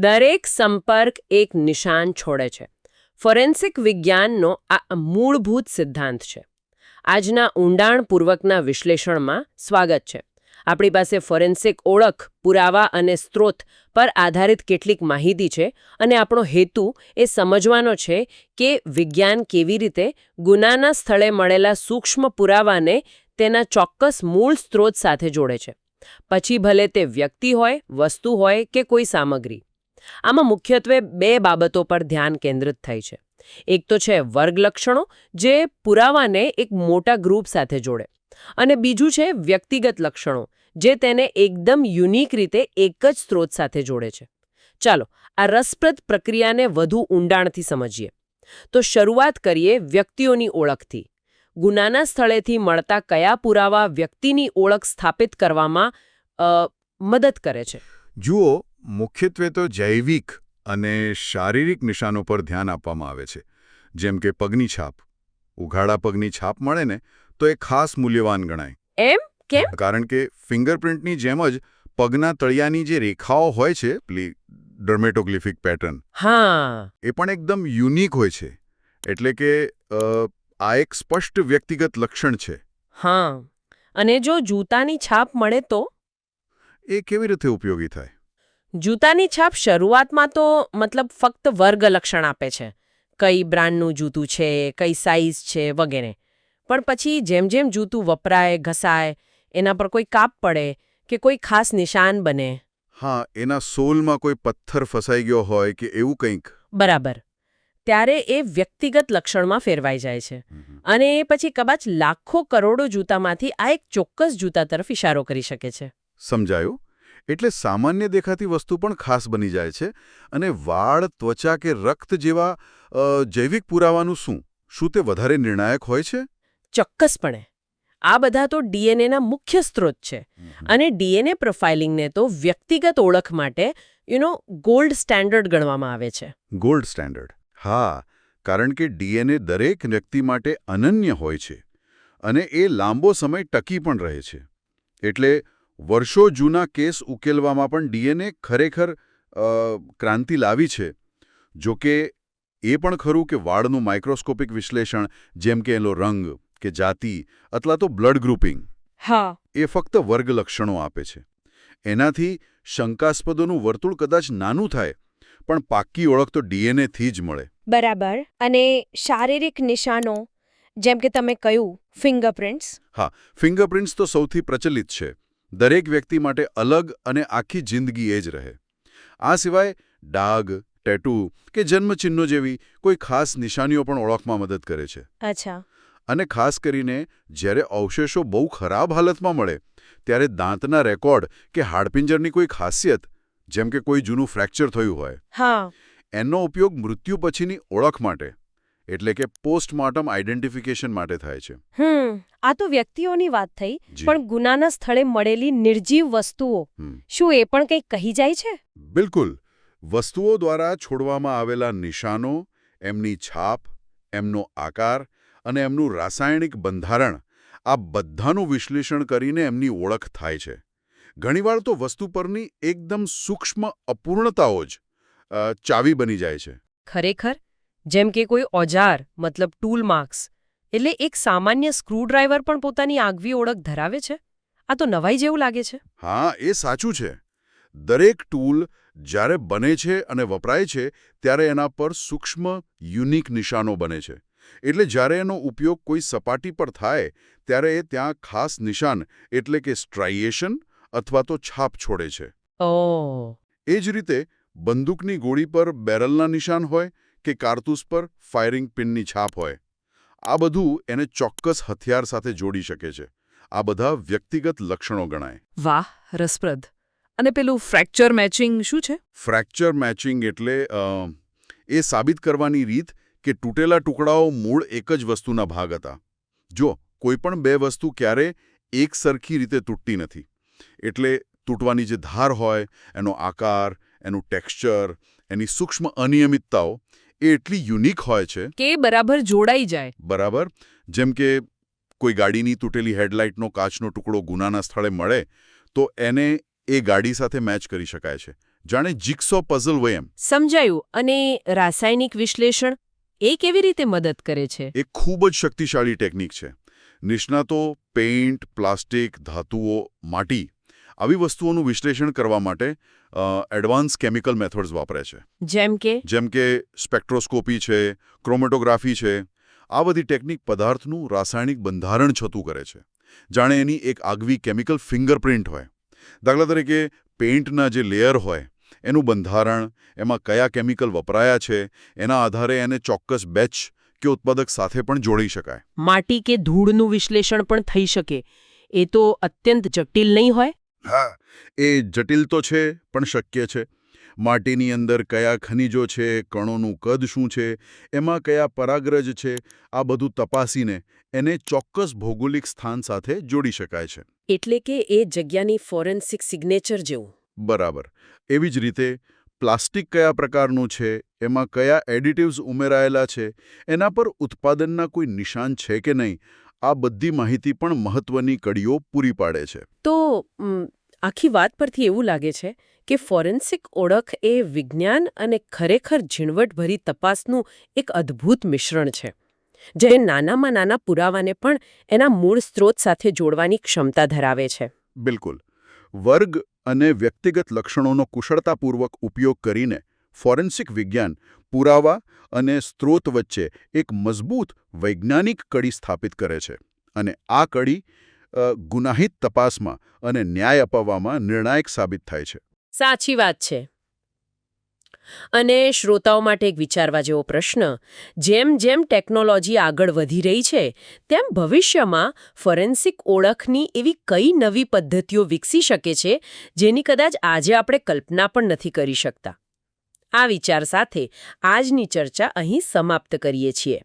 દરેક સંપર્ક એક નિશાન છોડે છે. ફોરેન્સિક વિજ્ઞાનનો આ મૂળભૂત સિદ્ધાંત છે. આજના ઊંડાણપૂર્વકના વિશ્લેષણમાં સ્વાગત છે. આપણી પાસે ફોરેન્સિક ઓળખ, પુરાવા અને સ્ત્રોત પર આધારિત કેટલીક માહિતી છે અને આપણો હેતુ એ સમજવાનો છે કે વિજ્ઞાન કેવી રીતે ગુનાના સ્થળે મળેલા સૂક્ષ્મ પુરાવાને તેના ચોક્કસ મૂળ સ્ત્રોત સાથે જોડે છે. પછી ભલે તે વ્યક્તિ હોય, વસ્તુ હોય કે કોઈ સામગ્રી. આમાં મુખ્યત્વે બે બાબતો પર ધ્યાન કેન્દ્રિત થઈ છે. એક તો છે વર્ગ લક્ષણો, જે પુરાવાને એક મોટા ગ્રુપ સાથે જોડે. અને બીજું છે વ્યક્તિગત લક્ષણો, જે તેને એકદમ યુનિક રીતે એક જ સ્ત્રોત સાથે જોડે છે. ચાલો, આ રસપ્રદ પ્રક્રિયાને વધુ ઊંડાણથી સમજીએ. તો શરૂઆત કરીએ વ્યક્તિઓની ઓળખથી. ગુનાના સ્થળેથી મળતા કયા પુરાવા વ્યક્તિની ઓળખ સ્થાપિત કરવામાં મદદ કરે છે? જુઓ મુખ્યત્વે તો જૈવિક અને શારીરિક નિશાનો પર ધ્યાન આપવામાં આવે છે. જેમ કે પગની છાપ. ઉઘાડા પગની છાપ મળે ને તો એ ખાસ મૂલ્યવાન ગણાય. એમ? કેમ? કારણ કે ફિંગરપ્રિન્ટની જેમ જ પગના તળિયાની જે રેખાઓ હોય છે પેલી ડર્મેટોગ્લિફિક પેટર્ન હા. એ પણ એકદમ યુનિક હોય છે. એટલે કે આ એક સ્પષ્ટ વ્યક્તિગત લક્ષણ છે. હા. અને જો જૂતાની છાપ મળે તો? એ કેવી રીતે ઉપયોગી થાય? જૂતાની છાપ શરૂઆતમાં તો મતલબ ફક્ત વર્ગ લક્ષણ આપે છે. કઈ બ્રાન્ડનું જૂતું છે કઈ સાઇઝ છે વગેરે. પણ પછી જેમ જેમ જૂતું વપરાય ઘસાય એના પર કોઈ કાપ પડે કે કોઈ ખાસ નિશાન બને. હા એના સોલમાં કોઈ પથ્થર ફસાઈ ગયો હોય કે એવું કંઈક? બરાબર. ત્યારે એ વ્યક્તિગત લક્ષણમાં ફેરવાઈ જાય છે. અને એ પછી કદાચ લાખો કરોડો જૂતામાંથી આ એક ચોક્કસ જૂતા તરફ ઇશારો કરી શકે છે. સમજાયું? એટલે સામાન્ય દેખાતી વસ્તુ પણ ખાસ બની જાય છે. અને વાળ ત્વચા કે રક્ત જેવા જૈવિક પુરાવાનું શું? શું તે વધારે નિર્ણાયક હોય છે? ચોક્કસપણે. આ બધા તો ડીએનએના મુખ્ય સ્ત્રોત છે. અને ડીએનએ પ્રોફાઇલિંગને તો વ્યક્તિગત ઓળખ માટે યુ નો ગોલ્ડ સ્ટેન્ડર્ડ ગણવામાં આવે છે. ગોલ્ડ સ્ટેન્ડર્ડ હા કારણ કે ડીએનએ દરેક વ્યક્તિ માટે અનન્ય હોય છે. અને એ લાંબો સમય ટકી પણ રહે છે. એટલે વર્ષો જૂના કેસ ઉકેલવામાં પણ ડીએનએ ખરેખર ક્રાંતિ લાવી છે. જો કે એ પણ ખરું કે વાળનું માઇક્રોસ્કોપિક વિશ્લેષણ જેમ કે એનો રંગ કે જાતિ અથવા તો બ્લડ ગ્રુપિંગ હા. એ ફક્ત વર્ગ લક્ષણો આપે છે. એનાથી શંકાસ્પદોનું વર્તુળ કદાચ નાનું થાય પણ પાક્કી ઓળખ તો ડીએનએથી જ મળે. બરાબર. અને શારીરિક નિશાનો જેમ કે તમે કહ્યું ફિંગરપ્રિન્ટ્સ? હા ફિંગરપ્રિન્ટ્સ તો સૌથી પ્રચલિત છે. દરેક વ્યક્તિ માટે અલગ અને આખી જિંદગી એ જ રહે. આ સિવાય ડાઘ ટેટુ કે જન્મચિહ્નો જેવી કોઈ ખાસ નિશાનીઓ પણ ઓળખમાં મદદ કરે છે. અચ્છા. અને ખાસ કરીને જ્યારે અવશેષો બહુ ખરાબ હાલતમાં મળે ત્યારે દાંતના રેકોર્ડ કે હાડપિંજરની કોઈ ખાસિયત જેમ કે કોઈ જૂનું ફ્રેક્ચર થયું હોય. હા. એનો ઉપયોગ મૃત્યુ પછીની ઓળખ માટે એટલે કે પોસ્ટમોર્ટમ આઈડેન્ટિફિકેશન માટે થાય છે. હમ આ તો વ્યક્તિઓની વાત થઈ પણ ગુનાના સ્થળે મળેલી નિર્જીવ વસ્તુઓ શું એ પણ કંઈક કહી જાય છે? બિલકુલ. વસ્તુઓ દ્વારા છોડવામાં આવેલા નિશાનો એમની છાપ એમનો આકાર અને એમનું રાસાયણિક બંધારણ આ બધાનું વિશ્લેષણ કરીને એમની ઓળખ થાય છે. ઘણીવાર તો વસ્તુ પરની એકદમ સૂક્ષ્મ અપૂર્ણતાઓ જ ચાવી બની જાય છે. ખરેખર? જેમ કે કોઈ ઓજાર મતલબ ટૂલ માર્ક્સ એટલે એક સામાન્ય સ્ક્રૂડ્રાઈવર પણ પોતાની આગવી ઓળખ ધરાવે છે? આ તો નવાઈ જેવું લાગે છે. હા એ સાચું છે. દરેક ટૂલ જ્યારે બને છે અને વપરાય છે ત્યારે એના પર સૂક્ષ્મ યુનિક નિશાનો બને છે. એટલે જ્યારે એનો ઉપયોગ કોઈ સપાટી પર થાય ત્યારે એ ત્યાં ખાસ નિશાન એટલે કે સ્ટ્રાઇએશન અથવા તો છાપ છોડે છે. એ જ રીતે બંદૂકની ગોળી પર બેરલના નિશાન હોય કે કારતૂસ પર ફાયરિંગ પિનની છાપ હોય. આ બધું એને ચોક્કસ હથિયાર સાથે જોડી શકે છે. આ બધા વ્યક્તિગત લક્ષણો ગણાય. વાહ રસપ્રદ. અને પેલું ફ્રેક્ચર મેચિંગ શું છે? ફ્રેક્ચર મેચિંગ એટલે એ સાબિત કરવાની રીત કે તૂટેલા ટુકડાઓ મૂળ એક જ વસ્તુના ભાગ હતા. જો કોઈપણ બે વસ્તુ ક્યારે એક સરખી રીતે તૂટતી નથી. એટલે તૂટવાની જે ધાર હોય એનો આકાર એનું ટેક્સચર એની સૂક્ષ્મ અનિયમિતતાઓ એ એટલી યુનિક હોય છે. કે બરાબર જોડાઈ જાય. બરાબર? જેમ કે કોઈ ગાડીની તૂટેલી હેડલાઇટનો કાચનો ટુકડો ગુનાના સ્થળે મળે તો એને એ ગાડી સાથે મેચ કરી શકાય છે. જાણે જીક્સો પઝલ હોય એમ. સમજાયું. અને રાસાયણિક વિશ્લેષણ? એ કેવી રીતે મદદ કરે છે? એ ખૂબ જ શક્તિશાળી ટેકનિક છે. નિષ્ણાતો પેઇન્ટ પ્લાસ્ટિક ધાતુઓ માટી આવી વસ્તુઓનું વિશ્લેષણ કરવા માટે એડવાન્સ કેમિકલ મેથડ્સ વાપરે છે. જેમ કે? જેમ કે સ્પેક્ટ્રોસ્કોપી છે ક્રોમેટોગ્રાફી છે આ બધી ટેકનિક પદાર્થનું રાસાયણિક બંધારણ છતું કરે છે. જાણે એની એક આગવી કેમિકલ ફિંગરપ્રિન્ટ હોય. દાખલા તરીકે પેઇન્ટના જે લેયર હોય એનું બંધારણ એમાં કયા કેમિકલ વપરાયા છે એના આધારે એને ચોક્કસ બેચ કે ઉત્પાદક સાથે પણ જોડી શકાય. માટી કે ધૂળનું વિશ્લેષણ પણ થઈ શકે. એ તો અત્યંત જટિલ નહીં હોય? હા એ જટિલ તો છે પણ શક્ય છે. માટીની અંદર કયા ખનિજો છે કણોનું કદ શું છે એમાં કયા પરાગ્રજ છે આ બધું તપાસીને એને ચોક્કસ ભૌગોલિક સ્થાન સાથે જોડી શકાય છે. એટલે કે એ જગ્યાની ફોરેન્સિક સિગ્નેચર જેવું. બરાબર. એવી જ રીતે પ્લાસ્ટિક કયા પ્રકારનું છે એમાં કયા એડિટિવ્સ ઉમેરાયેલા છે એના પર ઉત્પાદનના કોઈ નિશાન છે કે નહીં આ બધી માહિતી પણ મહત્વની કડીઓ પૂરી પાડે છે. તો આખી વાત પરથી એવું લાગે છે કે ફોરેન્સિક ઓળખ એ વિજ્ઞાન અને ખરેખર ઝીણવટભરી તપાસનું એક અદ્ભુત મિશ્રણ છે જે નાનામાં નાના પુરાવાને પણ એના મૂળ સ્ત્રોત સાથે જોડવાની ક્ષમતા ધરાવે છે. બિલકુલ. વર્ગ અને વ્યક્તિગત લક્ષણોનો કુશળતાપૂર્વક ઉપયોગ કરીને ફોરેન્સિક વિજ્ઞાન, પુરાવા અને સ્ત્રોત વચ્ચે એક મજબૂત વૈજ્ઞાનિક કડી સ્થાપિત કરે છે અને આ કડી ગુનાહિત તપાસમાં અને ન્યાય અપાવવામાં નિર્ણાયક સાબિત થાય છે. સાચી વાત છે. અને શ્રોતાઓ માટે એક વિચારવા જેવો પ્રશ્ન, જેમ જેમ ટેકનોલોજી આગળ વધી રહી છે, તેમ ભવિષ્યમાં ફોરેન્સિક ઓળખની એવી કઈ નવી પદ્ધતિઓ વિકસી શકે છે, જેની કદાચ આજે આપણે કલ્પના પણ નથી કરી શકતા. આ વિચાર સાથે આજની ચર્ચા અહીં સમાપ્ત કરીએ છીએ.